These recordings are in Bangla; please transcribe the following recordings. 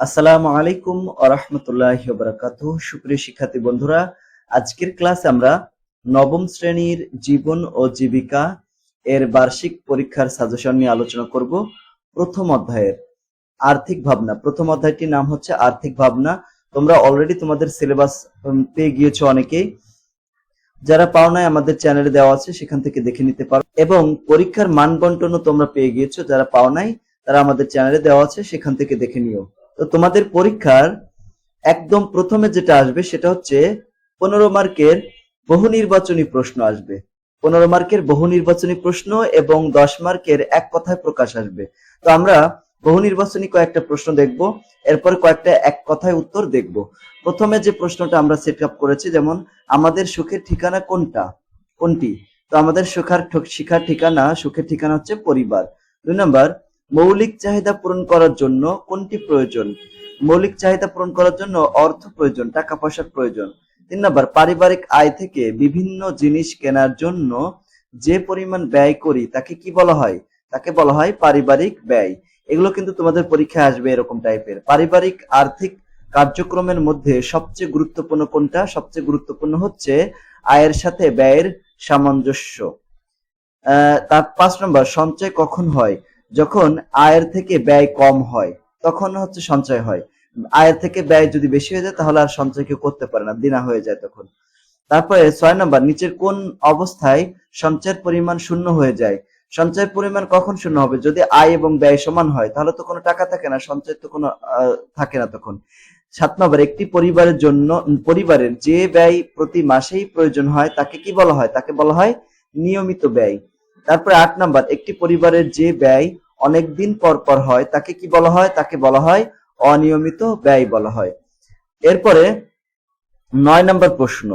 আসসালামু আলাইকুম আরহামতুল্লাহ বারাকাতু সুপ্রিয় শিক্ষার্থী বন্ধুরা, আজকের ক্লাসে আমরা নবম শ্রেণির জীবন ও জীবিকা এর বার্ষিক পরীক্ষার সাজেশন নিয়ে আলোচনা করব, প্রথম অধ্যায়ের আর্থিক ভাবনা। প্রথম অধ্যায়টির নাম হচ্ছে আর্থিক ভাবনা। তোমরা অলরেডি তোমাদের সিলেবাস পেয়ে গিয়েছো অনেকেই। যারা পাও নাই, আমাদের চ্যানেলে দেওয়া আছে, সেখান থেকে দেখে নিতে পারো। এবং পরীক্ষার মান তোমরা পেয়ে গিয়েছো। যারা পাও নাই, তারা আমাদের চ্যানেলে দেওয়া আছে, সেখান থেকে দেখে নিও। তো তোমাদের পরীক্ষার একদম প্রথমে যেটা আসবে সেটা হচ্ছে পনেরো মার্কের বহু নির্বাচনী প্রশ্ন আসবে। পনেরো মার্কের বহু নির্বাচনী প্রশ্ন এবং দশ মার্কের এক কথায় প্রকাশ আসবে। তো আমরা বহু নির্বাচনী কয়েকটা প্রশ্ন দেখব, এরপর কয়েকটা এক কথায় উত্তর দেখব। প্রথমে যে প্রশ্নটা আমরা সেট আপ করেছি, যেমন, আমাদের সুখের ঠিকানা কোনটা? কোনটি? তো আমাদের সুখার শিখার ঠিকানা, সুখের ঠিকানা হচ্ছে পরিবার। দুই নম্বর মৌলিক চাহিদা পূরণ করার জন্য কোনটি প্রয়োজন? মৌলিক চাহিদা পূরণ করার জন্য অর্থ প্রয়োজন, টাকা পয়সার প্রয়োজন। তিন নম্বর, পারিবারিক আয় থেকে বিভিন্ন জিনিস কেনার জন্য যে পরিমাণ ব্যয় করি, তাকে কি বলা হয়? তাকে বলা হয় পারিবারিক ব্যয়। এগুলো কিন্তু তোমাদের পরীক্ষায় আসবে এরকম টাইপের পারিবারিক আর্থিক কার্যক্রমের মধ্যে সবচেয়ে গুরুত্বপূর্ণ কোনটা? সবচেয়ে গুরুত্বপূর্ণ হচ্ছে আয়ের সাথে ব্যয়ের সামঞ্জস্য। তার পাঁচ নম্বর, সঞ্চয় কখন হয়? যখন আয়ের থেকে ব্যয় কম হয়, তখন হচ্ছে সঞ্চয় হয়। আয়ের থেকে ব্যয় যদি বেশি হয়ে যায়, তাহলে আর সঞ্চয় কেউ করতে পারে না, দিনা হয়ে যায় তখন। তারপরে ছয় নম্বর, নিচের কোন অবস্থায় সঞ্চয়ের পরিমাণ শূন্য হয়ে যায়? সঞ্চয়ের পরিমাণ কখন শূন্য হবে? যদি আয় এবং ব্যয় সমান হয়, তাহলে তো কোনো টাকা থাকে না, সঞ্চয় তো কোনো থাকে না তখন। সাত নম্বর, একটি পরিবারের জন্য, পরিবারের যে ব্যয় প্রতি মাসেই প্রয়োজন হয়, তাকে কি বলা হয়? তাকে বলা হয় নিয়মিত ব্যয়। তারপরে আট নাম্বার, একটি পরিবারের যে ব্যয় অনেক দিন পর পর হয়, তাকে কি বলা হয়? তাকে বলা হয় অনিয়মিত ব্যয় বলা হয়। এরপরে নয় নম্বর প্রশ্ন।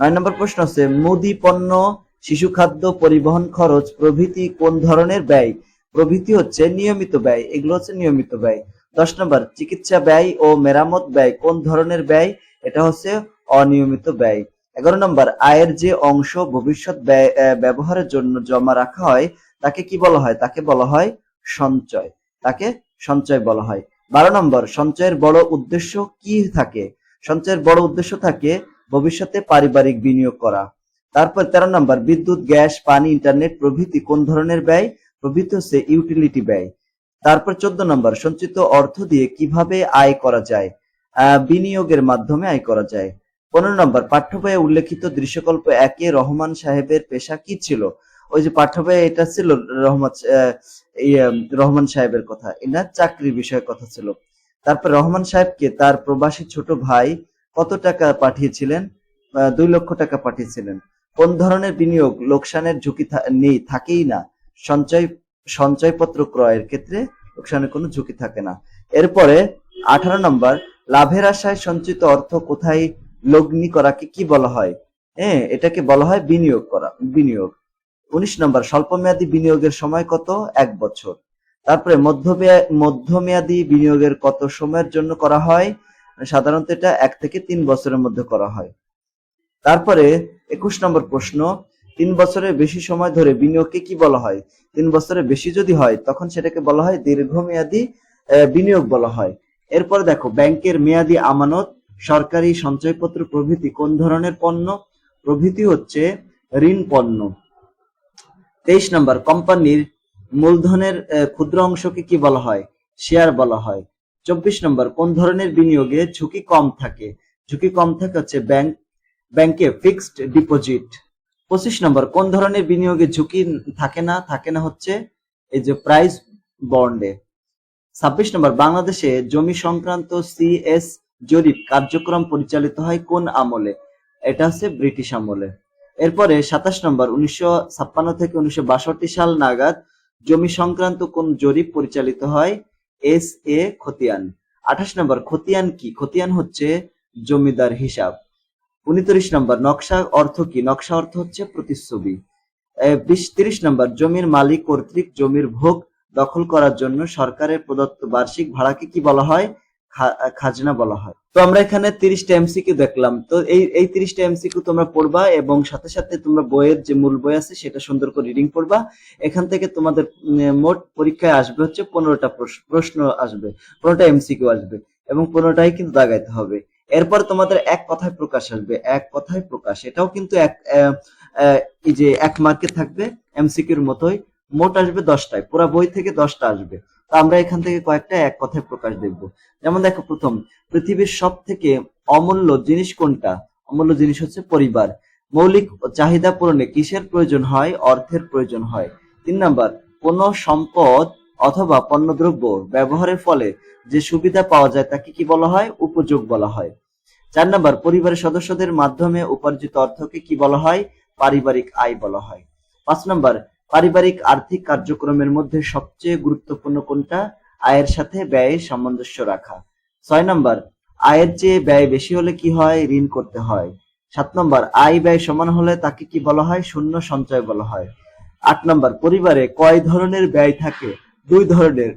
নয় নম্বর প্রশ্ন হচ্ছে, মুদি পণ্য, শিশু খাদ্য, পরিবহন খরচ, প্রভৃতি কোন ধরনের ব্যয়? প্রভৃতি হচ্ছে নিয়মিত ব্যয়, এগুলো হচ্ছে নিয়মিত ব্যয়। দশ নম্বর, চিকিৎসা ব্যয় ও মেরামত ব্যয় কোন ধরনের ব্যয়? এটা হচ্ছে অনিয়মিত ব্যয়। এগারো নম্বর, আয়ের যে অংশ ভবিষ্যৎ ব্যবহারের জন্য জমা রাখা হয়, তাকে কি বলা হয়? তাকে বলা হয় সঞ্চয়। তাকে সঞ্চয় বলা হয়। বারো নম্বর, সঞ্চয়ের বড় উদ্দেশ্য কি থাকে? সঞ্চয়ের বড় উদ্দেশ্য থাকে ভবিষ্যতে পারিবারিক বিনিয়োগ করা। তারপর তেরো নম্বর, বিদ্যুৎ, গ্যাস, পানি, ইন্টারনেট প্রভৃতি কোন ধরনের ব্যয়? প্রভৃতি হচ্ছে ইউটিলিটি ব্যয়। তারপর চোদ্দ নম্বর, সঞ্চিত অর্থ দিয়ে কীভাবে আয় করা যায়? বিনিয়োগের মাধ্যমে আয় করা যায়। পনেরো নম্বর পাঠ্য বইয়ে উল্লেখিত দৃশ্যকল্প একে রহমান সাহেবের পেশা কি ছিল? ওই যে পাঠ্য বইয়ে এটা ছিল রহমান রহমান সাহেবের কথা এটা চাকরির বিষয়ে কথা ছিল। তারপর রহমান সাহেবকে তার প্রবাসী ছোট ভাই কত টাকা পাঠিয়েছিলেন? দুই লক্ষ টাকা পাঠিয়েছিলেন। কোন ধরনের বিনিয়োগ লোকসানের ঝুঁকি নেই, থাকেই না। সঞ্চয়, সঞ্চয়পত্র ক্রয়ের ক্ষেত্রে লোকসানের কোনো ঝুঁকি থাকে না। এরপরে আঠারো নম্বর, লাভের আশায় সঞ্চিত অর্থ কোথায় লগ্নি করাকে কি বলা হয়? হ্যাঁ এটাকে বলা হয় বিনিয়োগ করা, বিনিয়োগ। উনিশ নম্বর, স্বল্পমেয়াদী বিনিয়োগের সময় কত? এক বছর। তারপরে মধ্যমেয়া- মধ্যমেয়াদী বিনিয়োগের কত সময়ের জন্য করা হয়? সাধারণত এটা এক থেকে তিন বছরের মধ্যে করা হয়। তারপরে একুশ নম্বর প্রশ্ন, তিন বছরের বেশি সময় ধরে বিনিয়োগকে কি বলা হয়? তিন বছরের বেশি যদি হয়, তখন সেটাকে বলা হয় দীর্ঘমেয়াদী বিনিয়োগ বলা হয়। এরপরে দেখো, ব্যাংকের মেয়াদি আমানত সরকারি সঞ্চয়পত্র প্রভৃতি কোন ধরনের পণ্য? প্রভৃতি হচ্ছে ঋণ পণ্য। তেইশ নম্বর, কোম্পানির মূলধনের ক্ষুদ্র অংশকে কি বলা হয়? শেয়ার বলা হয়। চব্বিশ নম্বর, কোন ধরনের বিনিয়োগে ঝুঁকি কম থাকে? ঝুঁকি কম থাকে হচ্ছে ব্যাংক, ব্যাংকে ফিক্সড ডিপোজিট। পঁচিশ নম্বর, কোন ধরনের বিনিয়োগে ঝুঁকি থাকে না? থাকে না হচ্ছে এই যে প্রাইস বন্ডে। ছাব্বিশ নম্বর, বাংলাদেশে জমি সংক্রান্ত সিএস জরিপ কার্যক্রম পরিচালিত হয় কোন আমলে? এটা হচ্ছে ব্রিটিশ আমলে। এরপরে সাতাশ নম্বর, উনিশশো ছাপ্পান্ন থেকে উনিশশো বাষট্টি সাল নাগাদ জমি সংক্রান্ত কোন জরিপ পরিচালিত হয়? এস এ খতিয়ান। আঠাশ নম্বর, খতিয়ান কি? খতিয়ান হচ্ছে জমিদার হিসাব। উনত্রিশ নম্বর, নকশা অর্থ কি? নকশা অর্থ হচ্ছে প্রতিচ্ছবি। বিশ, তিরিশ নম্বর, জমির মালিক কর্তৃক জমির ভোগ দখল করার জন্য সরকারের প্রদত্ত বার্ষিক ভাড়াকে কি বলা হয়? খাজনা বলা হয়। তো আমরা এখানে তিরিশটা এমসিকিউ দেখলাম। তো এই এই তিরিশটা এমসিকিউ তোমরা পড়বা এবং সাথে সাথে তোমরা বইয়ের যে মূল বই আছে সেটা সুন্দর করে রিডিং পড়বা। এখান থেকে তোমাদের মোট পরীক্ষায় আসবে হচ্ছে পনেরোটা প্রশ্ন আসবে, পনেরোটা এমসিকিউ আসবে এবং পনেরোটাই কিন্তু দাগাইতে হবে। এরপর তোমাদের এক কথায় প্রকাশ আসবে, এক কথায় প্রকাশ। এটাও কিন্তু এক এই যে এক মার্কে থাকবে এমসিকিউর মতোই। মোট আসবে দশটায়, পুরা বই থেকে দশটা আসবে। আমরা এখান থেকে কয়েকটা এক কথায় প্রকাশ দেখব। যেমন দেখো প্রথম, পৃথিবীর সব থেকে অমূল্য জিনিস কোনটা? অমূল্য জিনিস হচ্ছে পরিবার। মৌলিক চাহিদা পূরণে কিসের প্রয়োজন হয়? অর্থের প্রয়োজন হয়। তিন নাম্বার, কোন সম্পদ অথবা পণ্যদ্রব্য ব্যবহারের ফলে যে সুবিধা পাওয়া যায় তাকে কি বলা হয়? উপযোগ বলা হয়। চার নাম্বার, পরিবারের সদস্যদের মাধ্যমে উপার্জিত অর্থকে কি বলা হয়? পারিবারিক আয় বলা হয়। পাঁচ নাম্বার পারিবারিক আর্থিক কার্যক্রমের মধ্যে সবচেয়ে গুরুত্বপূর্ণ কোনটা? আয়ের সাথে ব্যয়ের সামঞ্জস্য রাখা। ছয় নাম্বার, আয়ের চেয়ে ব্যয় বেশি হলে কি হয়? ঋণ করতে হয়। সাত নম্বর, আয় ব্যয় সমান হলে তাকে কি বলা হয়? শূন্য সঞ্চয় বলা হয়। আট নম্বর, পরিবারে কয় ধরনের ব্যয় থাকে? দুই ধরনের,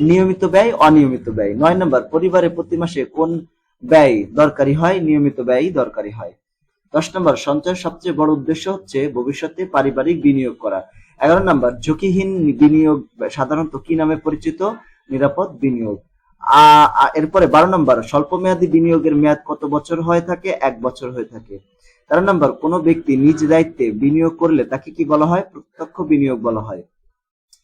নিয়মিত ব্যয়, অনিয়মিত ব্যয়। নয় নম্বর, পরিবারে প্রতি মাসে কোন ব্যয় দরকারি হয়? নিয়মিত ব্যয় দরকারি হয়। দশ নম্বর, সঞ্চয়ের সবচেয়ে বড় উদ্দেশ্য হচ্ছে ভবিষ্যতে পারিবারিক বিনিয়োগ করা। এগারো নম্বর, ঝুঁকিহীন বিনিয়োগ, সাধারণত কি নামে পরিচিত? নিরাপদ বিনিয়োগ। এরপরে বারো নম্বর স্বল্প মেয়াদী বিনিয়োগের মেয়াদ কত বছর হয়ে থাকে? এক বছর হয়ে থাকে। তেরো নম্বর, কোন ব্যক্তি নিজ দায়িত্বে বিনিয়োগ করলে তাকে কি বলা হয়? প্রত্যক্ষ বিনিয়োগ বলা হয়।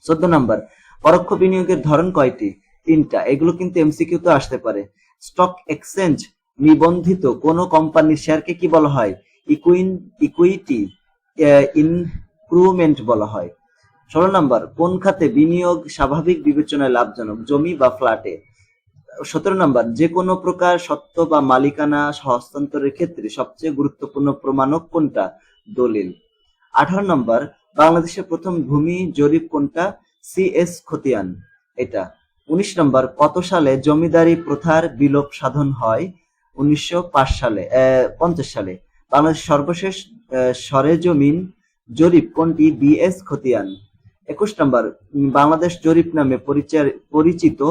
চোদ্দ নম্বর, পরোক্ষ বিনিয়োগের ধরন কয়টি? তিনটা। এগুলো কিন্তু এমসিকিউ তো আসতে পারে। স্টক এক্সচেঞ্জ নিবন্ধিত কোন কোম্পানির শেয়ারকে কি বলা হয়? ইকুইন ইকুইটি ইনক্রুমেন্ট বলা হয়। ষোলো নম্বর, কোন খাতে বিনিয়োগ স্বাভাবিক বিবেচনায় লাভজনক? জমি বা ফ্ল্যাটে। সতেরো নম্বর, যে কোনো প্রকার সত্ত্ব বা মালিকানা হস্তান্তরের ক্ষেত্রে সবচেয়ে গুরুত্বপূর্ণ প্রমাণক কোনটা? দলিল। আঠারো নম্বর, বাংলাদেশের প্রথম ভূমি জরিপ কোনটা? সিএস খতিয়ান। এটা। উনিশ নম্বর, কত সালে জমিদারি প্রথার বিলোপ সাধন হয়? উনিশশো পাঁচ সালে পঞ্চাশ সালে বাংলাদেশ সর্বশেষ সরেজমিন জরিপ কোনটি? বিএস খতিয়ান। একুশ নম্বর, বাংলাদেশ জরিপ নামে পরিচয়- পরিচিত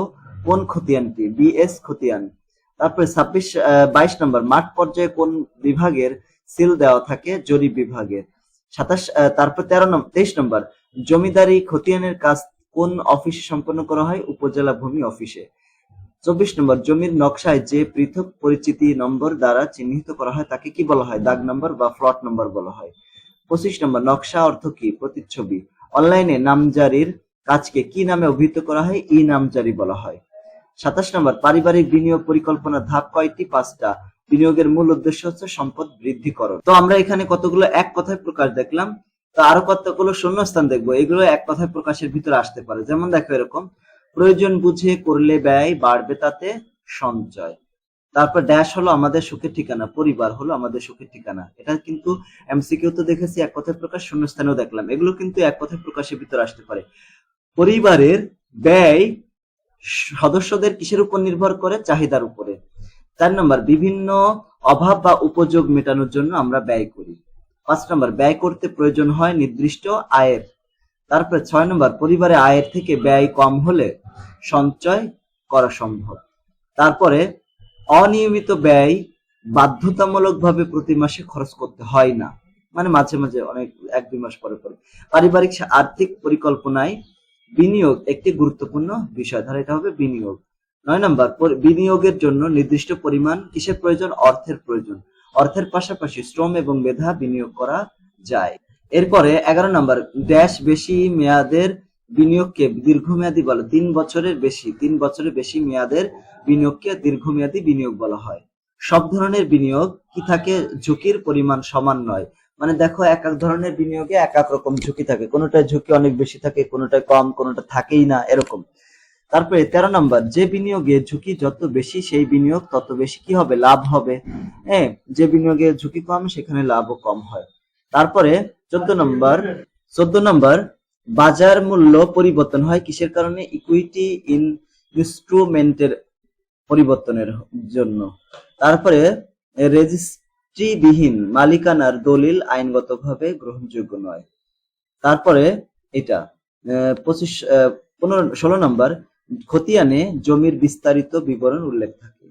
কোন খতিয়ানটি? বিএস খতিয়ান। তারপরে ছাব্বিশ বাইশ নম্বর, মাঠ পর্যায়ে কোন বিভাগের সিল দেওয়া থাকে? জরিপ বিভাগের সাতাশ তারপর তেরো নম্বর তেইশ নম্বর, জমিদারি খতিয়ানের কাজ কোন অফিসে সম্পন্ন করা হয়? উপজেলা ভূমি অফিসে। চব্বিশ নম্বর, জমির নকশায় যে পৃথক পরিচিতি নম্বর দ্বারা চিহ্নিত করা হয়, তাকে কি বলা হয়? দাগ নম্বর বা ফ্লট নম্বর বলা হয়। পঁচিশ নম্বর, নকশা অর্থ কি? প্রতিচ্ছবি। অনলাইনে নামজারির কাজকে কি নামে অভিহিত করা হয়? ই নামজারি বলা হয়। সাতাশ নম্বর, পারিবারিক বিনিয়োগ পরিকল্পনা ধাপ কয়টি? পাঁচটা। বিনিয়োগের মূল উদ্দেশ্য হচ্ছে সম্পদ বৃদ্ধি বৃদ্ধিকরণ। তো আমরা এখানে কতগুলো এক কথায় প্রকাশ দেখলাম, তো আরও কতগুলো শূন্যস্থান দেখব? এগুলো এক কথায় প্রকাশের ভিতরে আসতে পারে। যেমন দেখো এরকম প্রয়োজন বুঝে করলে ব্যয় বাড়বে তাতে সঞ্চয়। তারপর ড্যাশ হলো আমাদের সুখের ঠিকানা, পরিবার হলো আমাদের সুখের ঠিকানা। এটা কিন্তু এমসিকিউ তো দেখেছি, এক কথায় প্রকাশ শূন্যস্থানেও দেখলাম। এগুলো কিন্তু এক কথায় প্রকাশের ভিতরে আসতে পারে। পরিবারের ব্যয় সদস্যদের কিসের উপর নির্ভর করে? চাহিদার উপরে। চার নম্বর, বিভিন্ন অভাব বা উপযোগ মেটানোর জন্য আমরা ব্যয় করি। পাঁচ নম্বর, ব্যয় করতে প্রয়োজন হয় নির্দিষ্ট আয়ের। তারপরে ছয় নম্বর, পরিবারে আয়ের থেকে ব্যয় কম হলে সঞ্চয় করা সম্ভব। তারপরে অনিয়মিত ব্যয় বাধ্যতামূলকভাবে প্রতি মাসে খরচ করতে হয় না। মানে মাঝে মাঝে অনেক, এক দুই মাস পরে পরে। পারিবারিক আর্থিক পরিকল্পনায় বিনিয়োগ একটি গুরুত্বপূর্ণ বিষয়। ধর এটা হবে বিনিয়োগ। নয় নম্বর বিনিয়োগের জন্য নির্দিষ্ট পরিমাণ কিসের প্রয়োজন? অর্থের প্রয়োজন। অর্থের পাশাপাশি শ্রম এবং মেধা বিনিয়োগ করা যায়। এরপরে এগারো নম্বর ড্যাশ বেশি মেয়াদের বিনিয়োগকে দীর্ঘমেয়াদী বলে, তিন বছরের বেশি, তিন বছরের বেশি মেয়াদের বিনিয়োগকে দীর্ঘমেয়াদী বিনিয়োগ বলা হয়। সব ধরনের বিনিয়োগ কি থাকে? ঝুঁকির পরিমাণ সমান নয়। মানে দেখো, এক এক ধরনের বিনিয়োগে এক এক রকম ঝুঁকি থাকে। কোনোটায় ঝুঁকি অনেক বেশি থাকে, কোনোটায় কম, কোনোটা থাকেই না, এরকম। তারপরে তেরো নম্বর, যে বিনিয়োগে ঝুঁকি যত বেশি, সেই বিনিয়োগ তত বেশি কি হবে? লাভ হবে। হ্যাঁ যে বিনিয়োগে ঝুঁকি কম, সেখানে লাভও কম হয়। তারপরে চোদ্দ নম্বর চোদ্দ নম্বর, বাজার মূল্য পরিবর্তন হয় কিসের কারণে? ইকুইটি ইন ইনস্ট্রুমেন্টের পরিবর্তনের জন্য। তারপরে রেজিস্ট্রিবিহীন মালিকানার দলিল আইনগতভাবে গ্রহণযোগ্য নয়। তারপরে, এটা পঁচিশ পনেরো, ষোলো নম্বর, খতিয়ানে জমির বিস্তারিত বিবরণ উল্লেখ থাকে।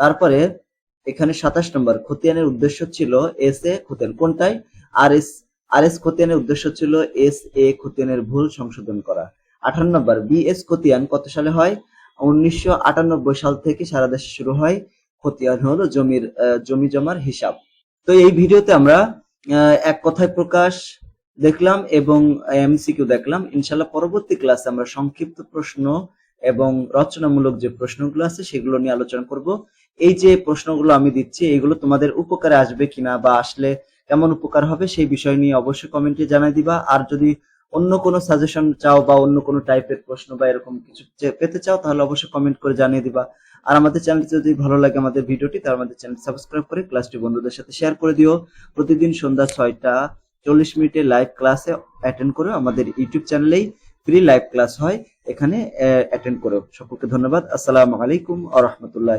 তারপরে, এখানে সাতাশ নম্বর, খতিয়ানের উদ্দেশ্য ছিল এস এ খতিয়ান কোনটাই আর এস আর এস খতিয়ানের উদ্দেশ্য ছিল এস এ খতিয়ানের ভুল সংশোধন করা। আঠান্ন নম্বর বি এস খতিয়ান কত সালে হয়? উনিশশো আটানব্বই সাল থেকে সারা দেশে শুরু হয় খতিয়ান হলো জমির জমি জমার হিসাব। তো এই ভিডিওতে আমরা এক কথায় প্রকাশ দেখলাম এবং এমসিকিউ দেখলাম। ইনশাল্লাহ পরবর্তী ক্লাসে আমরা সংক্ষিপ্ত প্রশ্ন এবং রচনামূলক যে প্রশ্নগুলো আছে সেগুলো নিয়ে আলোচনা করব। এই যে প্রশ্নগুলো আমি দিচ্ছি, এগুলো তোমাদের উপকারে আসবে কিনা বা আসলে কেমন উপকার হবে, সেই বিষয় নিয়ে অবশ্যই কমেন্টে জানাই দিবা। আর যদি অন্য কোনো সাজেশন চাও বা অন্য কোনো টাইপের প্রশ্ন বা এরকম কিছু পেতে চাও, তাহলে অবশ্যই কমেন্ট করে জানিয়ে দিবা। আর আমাদের চ্যানেলটি যদি ভালো লাগে আমাদের ভিডিওটি, তাহলে আমাদের চ্যানেল সাবস্ক্রাইব করে ক্লাসটি বন্ধুদের সাথে শেয়ার করে দিও। প্রতিদিন সন্ধ্যা ছয়টা চল্লিশ মিনিটে লাইভ ক্লাসে অ্যাটেন্ড করো আমাদের ইউটিউব চ্যানেলেই ফ্রি লাইভ ক্লাস হয়। এখানে অ্যাটেন্ড করো সকলকে ধন্যবাদ। আসসালামু আলাইকুম আ রহমতুল্লাহ